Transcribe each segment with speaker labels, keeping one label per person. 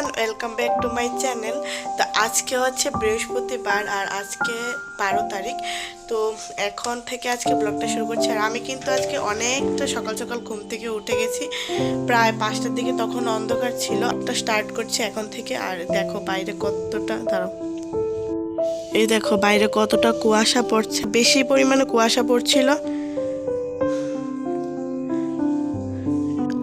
Speaker 1: Everyone welcome back to my channel তো আজকে হচ্ছে বৃহস্পতিবার আর আজকে বারো তারিখ। তো এখন থেকে আজকে ব্লগটা শুরু করছি। আর আমি কিন্তু আজকে অনেকটা সকাল সকাল ঘুম থেকে উঠে গেছি। প্রায় পাঁচটার দিকে তখন অন্ধকার ছিল। একটা স্টার্ট করছি এখন থেকে। আর দেখো বাইরে কতটা, দাঁড়াও। এই দেখো বাইরে কতটা কুয়াশা পড়ছে। বেশি পরিমাণে কুয়াশা পড়ছিল।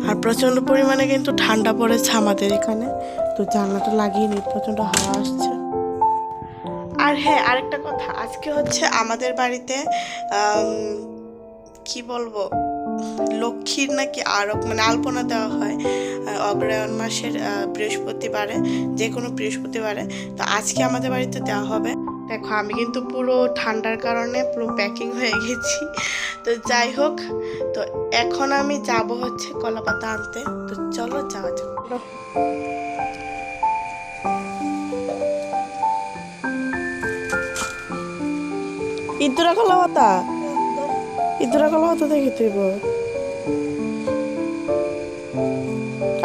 Speaker 1: আর প্রচণ্ড পরিমাণে কিন্তু ঠান্ডা পড়েছে আমাদের এখানে। তো জানলাটা লাগিয়ে নি প্রচণ্ড হাওয়া আসছে। আর হ্যাঁ আরেকটা কথা, আজকে হচ্ছে আমাদের বাড়িতে কি বলব, লক্ষ্মীর নাকি আরও মানে আলপনা দেওয়া হয় অগ্রায়ণ মাসের বৃহস্পতিবারে যে কোনো বৃহস্পতিবারে। তো আজকে আমাদের বাড়িতে দেওয়া হবে। দেখো আমি কিন্তু পুরো ঠান্ডার কারণে পুরো প্যাকিং হয়ে গেছি। তো যাই হোক তো এখন আমি যাব হচ্ছে কলা পাতা আনতে। তো চলো যাওয়া যাক। ইদুরা কলা পাতা ইদুরা কলা পাতা দেখি তুই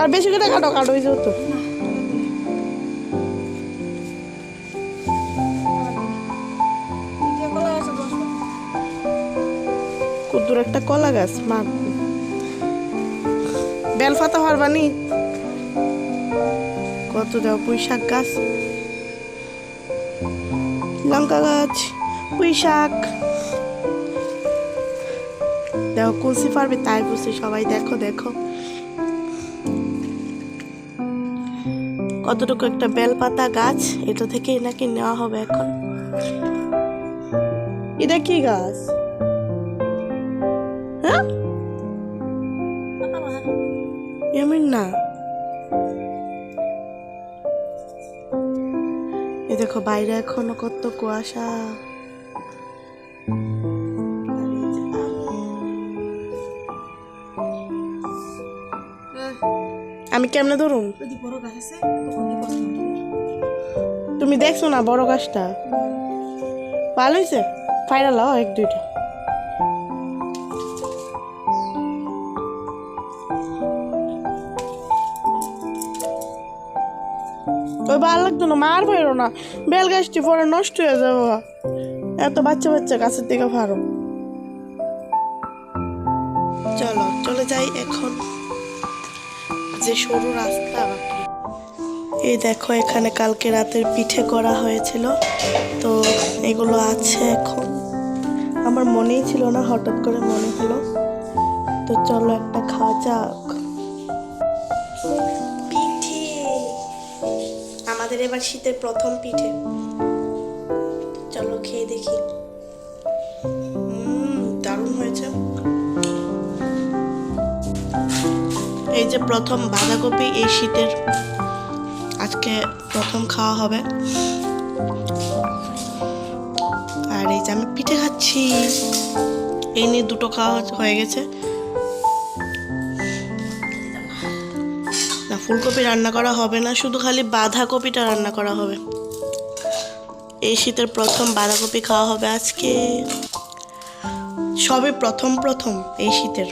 Speaker 1: আর বেশি করে কাটো কাটো ওই যেহেতু কুদ্দুর একটা কলা গাছ, মা। বেল পাতা পারবানি কত দাও পুঁই শাক গাছ? লঙ্কা গাছ পুঁই শাক দেখো কুলসি পারবে তাই বুঝছি সবাই দেখো দেখো। কতটুকু একটা বেল পাতা গাছ, এটা থেকে নাকি নেওয়া হবে এখন। এটা কি গাছ? হ্যাঁ না এ দেখো, বাইরে এখনও কত কুয়াশা আমি। কেমনে ধরুন? তুমি দেখছ না বড় গাছটা ভালো হয়েছে ফাইনাল এক, দুইটা ভালো লাগতো না, মার বেরো না। বেল গাছটি পরে নষ্ট হয়ে যাব। এত বাচ্চা বাচ্চা গাছের দিকে ভালো চলো, চলে যাই এখন যে সরু রাস্তা। এই দেখো, এখানে কালকে রাতের পিঠে করা হয়েছিল। তো এগুলো আছে এখন। আমার মনেই ছিল না, হঠাৎ করে মনে হলো। তো চলো একটা খাওয়া যাক। আমাদের এবার শীতের প্রথম পিঠে। চলো খেয়ে দেখি। দারুণ হয়েছে। এই যে প্রথম বাঁধাকপি এই শীতের। আজকে প্রথম খাওয়া হবে। আর এই যে আমি পিঠে খাচ্ছি। এই নিয়ে দুটো খাওয়া হয়ে গেছে। ফুলকপি রান্না করা হবে না, শুধু খালি বাঁধাকপিটা রান্না করা হবে। এই শীতের প্রথম বাঁধাকপি খাওয়া হবে আজকে। সবে প্রথম প্রথম এই শীতের।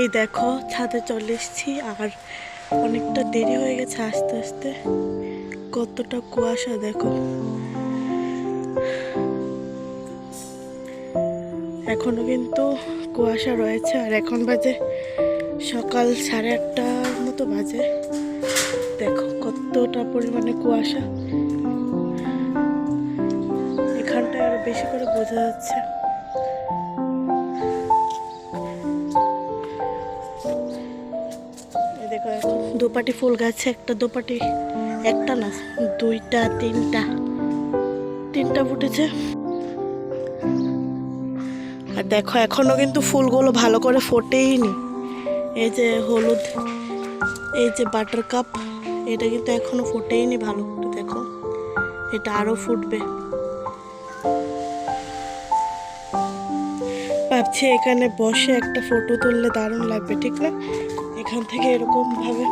Speaker 1: এই দেখো, ছাদে চলে এসেছি, আর অনেকটা দেরি হয়ে গেছে আস্তে আস্তে। কতটা কুয়াশা, দেখো। এখনও কিন্তু কুয়াশা রয়েছে, আর এখন বাজে সকাল সাড়ে আটটার মতো বাজে। দেখো কতটা পরিমাণে কুয়াশা। এখানটায় আরও বেশি করে বোঝা যাচ্ছে। দেখো এখন দুপাটি ফুল গাছে, একটা দুপাটি, একটা না, দুইটা, তিনটা। তিনটা ফুটেছে। আর দেখো, এখনও কিন্তু ফুলগুলো ভালো করে ফোটেইনি। এই যে হলুদ, এই যে বাটার কাপ এটা কিন্তু এখনও ফোটেইনি ভালো করে, দেখো। এটা আরও ফুটবে। ভাবছি এখানে বসে একটা ফটো তুললে দারুণ লাগবে, ঠিক না? এখান থেকে এরকম ভাবে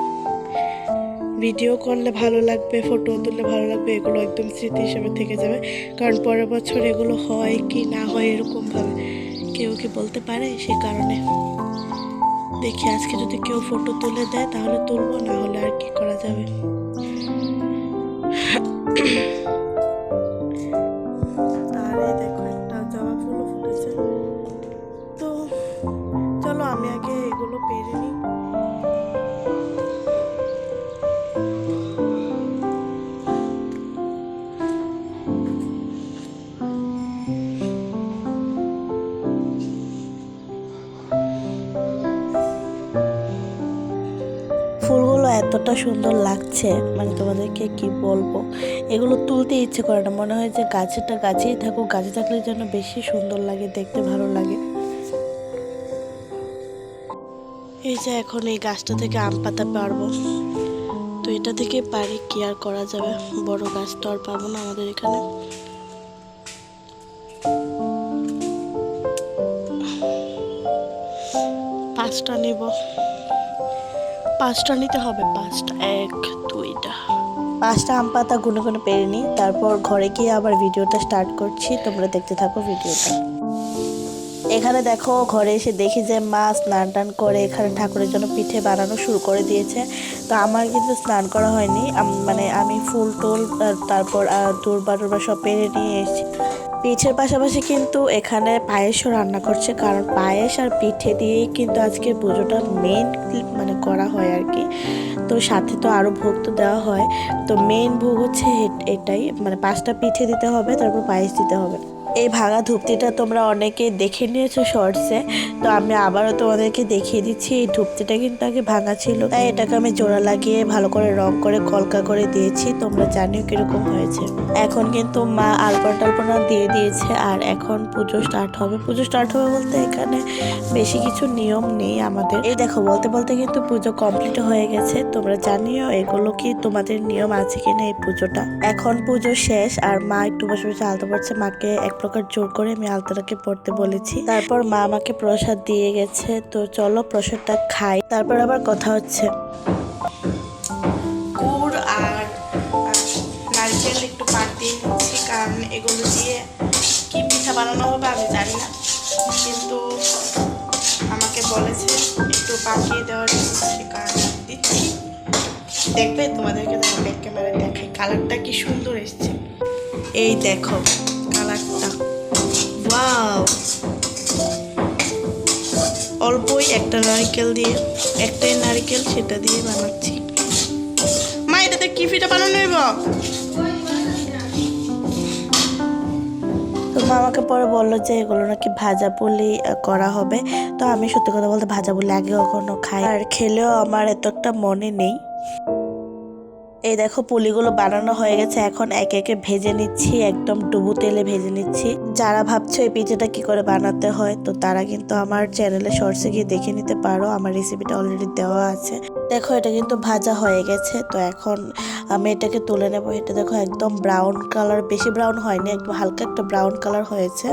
Speaker 1: ভিডিও করলে ভালো লাগবে ফটো তুললে ভালো লাগবে, এগুলো একদম স্মৃতি হিসেবে থেকে যাবে। কারণ পরের বছর এগুলো হয় কি না হয় এরকমভাবে কেউ কি বলতে পারে? সে কারণে। দেখি, আজকে যদি কেউ ফটো তুলে দেয়, তাহলে তুলবো, না হলে আর কি করা যাবে? এই দেখো, একটা জবা ফুলও ফুটেছে। তো চলো, আমি আগে এতটা সুন্দর লাগছে মানে তোমাদেরকে কি বলব? এগুলো তুলতে ইচ্ছে করে না। মনে হয় যে গাছেরটা গাছেই থাকুক, গাছে থাকলে যেন বেশি সুন্দর লাগে, দেখতে ভালো লাগে। এই যে এখন এই গাছটা থেকে আম পাতা পারব। তো এটা থেকে পারি, কি আর করা যাবে? বড় গাছ তো আর পাবো না আমাদের এখানে। পাঁচটা নিব। পাঁচটা নিতে হবে, পাঁচটা, এক, দুইটা। পাঁচটা আম পাতা গুনে গুনে পেরে নিই তারপর ঘরে গিয়ে আবার ভিডিওটা স্টার্ট করছি, তোমরা দেখতে থাকো ভিডিওটা। এখানে দেখো, ঘরে এসে দেখি যে মা স্নান টান করে এখানে ঠাকুরের জন্য পিঠে বানানো শুরু করে দিয়েছে। তো আমার কিন্তু স্নান করা হয়নি মানে আমি ফুল টুল তারপর দুর্বা টুরবা সব পেরে নিয়ে এসেছি। পিঠের পাশাপাশি কিন্তু এখানে পায়েসও রান্না করছে, কারণ পায়েস আর পিঠে দিয়েই কিন্তু আজকের পুজোটা মেন মানে করা হয় আর কি। তো সাথে তো আরও ভোগ তো দেওয়া হয়। তো মেন ভোগ হচ্ছে এটাই মানে পাঁচটা পিঠে দিতে হবে, তারপর পায়েস দিতে হবে। এই ভাঙা ধূপটিটা তোমরা অনেকে দেখে নিয়েছো শর্টসে তো আমি আবারও তোমাদেরকে দেখিয়ে দিচ্ছি, এই ধূপটিটা কিন্তু আগে ভাঙা ছিল। তাই এটাকে আমি জোড়া লাগিয়ে ভালো করে রং করে, কলকা করে দিয়েছি। তোমরা জানিও কীরকম হয়েছে। এখন কিন্তু মা আলপনা টালপনা দিয়ে দিয়েছে, আর এখন পুজো স্টার্ট হবে। পুজো স্টার্ট হবে বলতে এখানে বেশি কিছু নিয়ম নেই আমাদের। এই দেখো, বলতে বলতে কিন্তু পুজো কমপ্লিট হয়ে গেছে। তোমরা জানিও এগুলো কি তোমাদের নিয়ম আছে কিনা এই পুজোটা? এখন পুজো শেষ, আর মা একটু বসে বসে আলতা পড়ছে মাকে এক প্রকার জোর করে আমি আলতাটাকে পড়তে বলেছি। তারপর মা আমাকে প্রসাদ দিয়ে গেছে। তো চলো প্রসাদটা খাই। তারপর আবার কথা হচ্ছে। গুড় আর নারকেল একটু এগুলো দিয়ে কি পিঠা বানানো হবে আমি কিন্তু আমাকে বলেছে একটু পাকিয়ে দেওয়ার দিচ্ছি। দেখবে তোমাদেরকে ব্যাক ক্যামেরায় দেখাই, কালারটা কি সুন্দর এসছে। এই দেখো। ওয়াও অল্পই একটা নারকেল দিয়ে, একটাই নারকেল সেটা দিয়ে বানাচ্ছি। মা, এটাতে কি পিঠা বানানো হইব? তো মা আমাকে পরে বলল যে এগুলো নাকি ভাজা পুলি করা হবে। তো আমি সত্যি কথা বলতে ভাজা পুলি আগে কখনো খাই আর খেলেও আমার এত একটা মনে নেই। এই দেখো পুলিগুলো বানানো হয়ে গেছে। এখন একে একে ভেজে নিচ্ছি, একদম ডুবু তেলে ভেজে নিচ্ছি। যারা ভাবছ এই পিঠাটা কি করে বানাতে হয়, তো তারা কিন্তু আমার চ্যানেলে শর্টসে গিয়ে দেখে নিতে পারো। আমার রেসিপিটা অলরেডি দেওয়া আছে। দেখো এটা কিন্তু ভাজা হয়ে গেছে। তো এখন আমি এটাকে তুলে নেব। এটা দেখো একদম ব্রাউন কালার বেশি ব্রাউন হয়নি, একদম হালকা একটা ব্রাউন কালার হয়েছে।